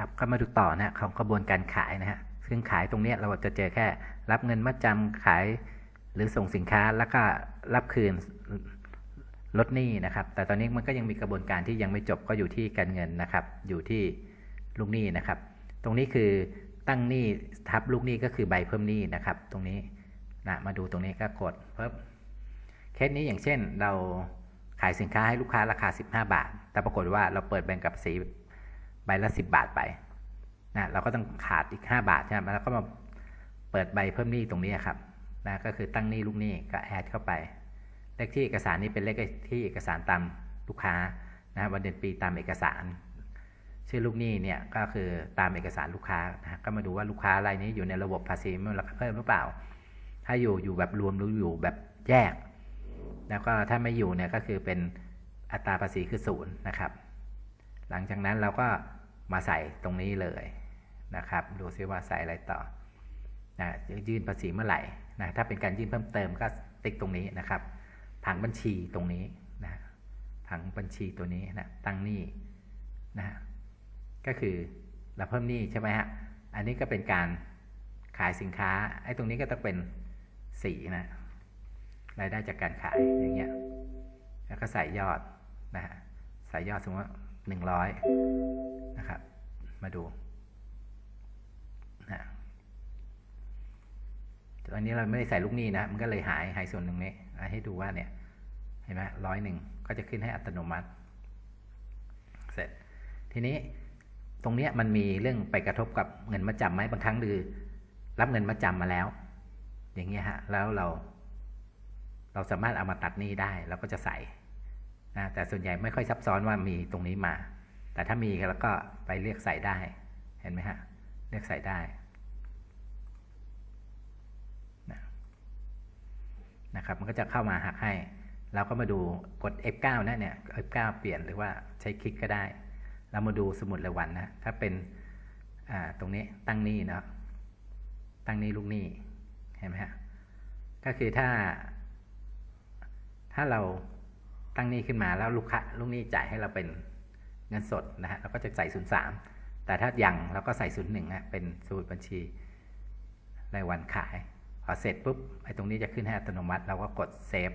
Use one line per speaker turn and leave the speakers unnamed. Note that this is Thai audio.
นะครับ ก็มาดูต่อนะของกระบวนการขายนะฮะซึ่งขายตรงนี้เราจะเจอแค่รับเงินมัดจำขายหรือส่งสินค้าแล้วก็รับคืนลดหนี้นะครับ แต่ตอนนี้มันก็ยังมีกระบวนการที่ยังไม่จบก็อยู่ที่การเงินนะครับ อยู่ที่ลูกหนี้นะครับ ตรงนี้คือตั้งหนี้ทับลูกหนี้ก็คือใบเพิ่มหนี้นะครับ ตรงนี้นะมาดูตรงนี้ก็กดเพิ่มเคสนี้อย่างเช่นเราขายสินค้าให้ลูกค้าราคา 15 บาท แต่ปรากฏว่าเราเปิดแบ่งกับสี ใบละ10บาทไปนะเราก็ต้องขาดอีก5บาทใช่ไหมแล้วก็มาเปิดใบเพิ่มหนี้ตรงนี้ครับนะก็คือตั้งหนี้ลูกหนี้ก็แอดเข้าไป เลขที่เอกสารนี้เป็นเลขที่เอกสารตามลูกค้านะวันเดือนปีตามเอกสาร ชื่อลูกหนี้เนี่ยก็คือตามเอกสารลูกค้านะก็มาดูว่าลูกค้ารายนี้อยู่ในระบบภาษีมูลค่าเพิ่มหรือเปล่า ถ้าอยู่อยู่แบบรวมหรืออยู่แบบแยก แล้วก็ถ้าไม่อยู่เนี่ยก็คือเป็นอัตราภาษีคือศูนย์นะครับ หลังจากนั้นเราก็มาใส่ตรงนี้เลยนะครับ ดูซิว่าใส่อะไรต่อนะยื่นภาษีเมื่อไหร่นะถ้าเป็นการยื่นเพิ่มเติมก็ติ๊กตรงนี้นะครับ ผังบัญชีตรงนี้นะผังบัญชีตัวนี้นะตั้งหนี้นะก็คือเราเพิ่มหนี้ใช่ไหมฮะอันนี้ก็เป็นการขายสินค้าไอ้ตรงนี้ก็ต้องเป็นสีนะรายได้จากการขายอย่างเงี้ยแล้วก็ใส่ยอดนะฮะใส่ยอดสมมติว่า หนึ่งร้อยนะครับ มาดูนะตอนนี้เราไม่ได้ใส่ลูกหนี้นะ มันก็เลยหายหายส่วนหนึ่งนี้ให้ดูว่าเนี่ย เห็นไหมร้อยหนึ่งก็จะขึ้นให้อัตโนมัติ เสร็จ ทีนี้ตรงเนี้ยมันมีเรื่องไปกระทบกับเงินมาจำไหมบางครั้งคือรับเงินมาจำมาแล้ว อย่างเงี้ยฮะ แล้วเรา เราสามารถเอามาตัดหนี้ได้เราก็จะใส่ นะแต่ส่วนใหญ่ไม่ค่อยซับซ้อนว่ามีตรงนี้มา แต่ถ้ามีแล้วก็ไปเรียกใส่ได้ เห็นไหมฮะ เรียกใส่ได้นะนะครับ มันก็จะเข้ามาหักให้ เราก็มาดูกด F9 นะเนี่ย F9 เปลี่ยนหรือว่าใช้คลิกก็ได้ เรามาดูสมุดรายวันนะ ถ้าเป็นอ่าตรงนี้ตั้งหนี้เนาะ ตั้งหนี้ลูกหนี้เห็นไหมฮะ ก็คือถ้า ถ้าเรา ตั้งหนี้ขึ้นมาแล้วลูกค้าลูกหนี้จ่ายให้เราเป็นเงินสดนะฮะเราก็จะใส่ 03 แต่ถ้ายังเราก็ใส่ 01นะเป็นสมุดบัญชีรายวันขาย พอเสร็จปุ๊บไอ้ตรงนี้จะขึ้นให้อัตโนมัติ เราก็กดเซฟ